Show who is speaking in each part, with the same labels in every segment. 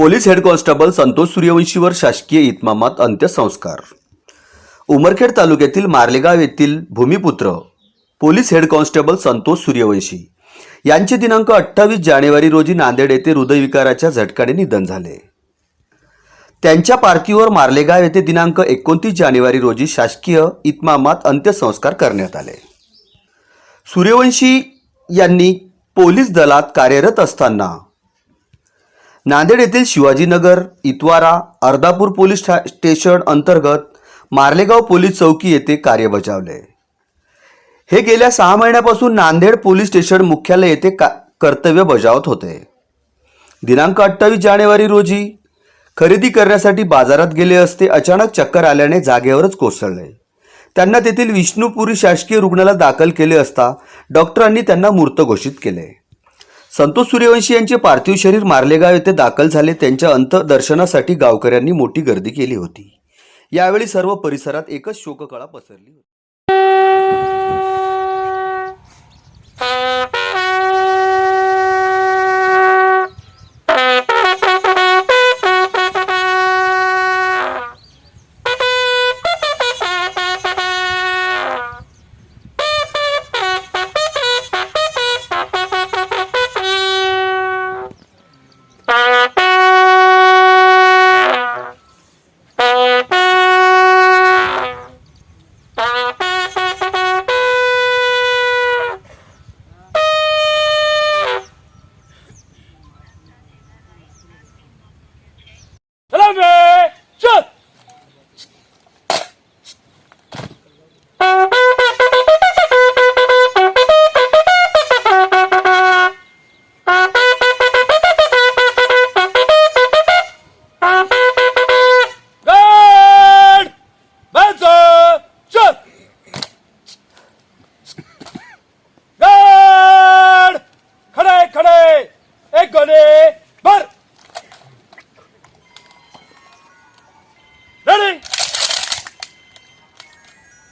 Speaker 1: Police head constable Santosh सूर्यवंशीवर शासकीय इतमामात अंत्यसंस्कार. उमरखेड तालुक्यातील मार्लेगाव येथील भूमिपुत्र police head constable Santosh Suryavanshi यांचे दिनांक अठ्ठावीस जानेवारी रोजी नांदेड येथे हृदयविकाराच्या झटकाने निधन झाले. त्यांच्या पार्थिवावर मार्लेगाव येथे दिनांक एकोणतीस जानेवारी रोजी शासकीय इतमामात अंत्यसंस्कार करण्यात आले. सूर्यवंशी यांनी पोलीस दलात कार्यरत असताना नांदेड येथील शिवाजीनगर इतवारा अर्धापूर पोलीस ठा- स्टेशन अंतर्गत मार्लेगाव पोलीस चौकी येथे कार्य बजावले. हे गेल्या सहा महिन्यापासून नांदेड पोलीस स्टेशन मुख्यालय येथे का कर्तव्य बजावत होते. दिनांक अठ्ठावीस जानेवारी रोजी खरेदी करण्यासाठी बाजारात गेले असते अचानक चक्कर आल्याने जागेवरच कोसळले. त्यांना तेथील विष्णुपुरी शासकीय रुग्णालयात दाखल केले असता डॉक्टरांनी त्यांना मूर्त घोषित केले. संतोष सूर्यवंशी यांचे पार्थिव शरीर मार्लेगाव येथे दाखल झाले. त्यांच्या अंतदर्शनासाठी गावकऱ्यांनी मोठी गर्दी केली होती. यावेळी सर्व परिसरात एकच शोककळा पसरली होती.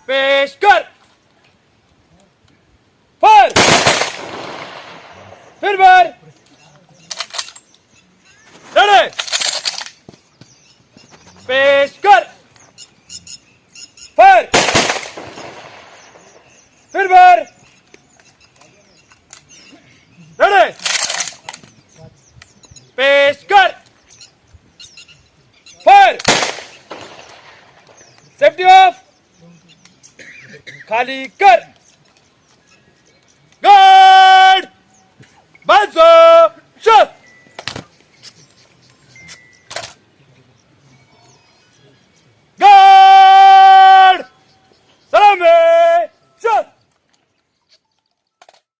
Speaker 2: pescar. खाली कर. गड. बाजू. शोध.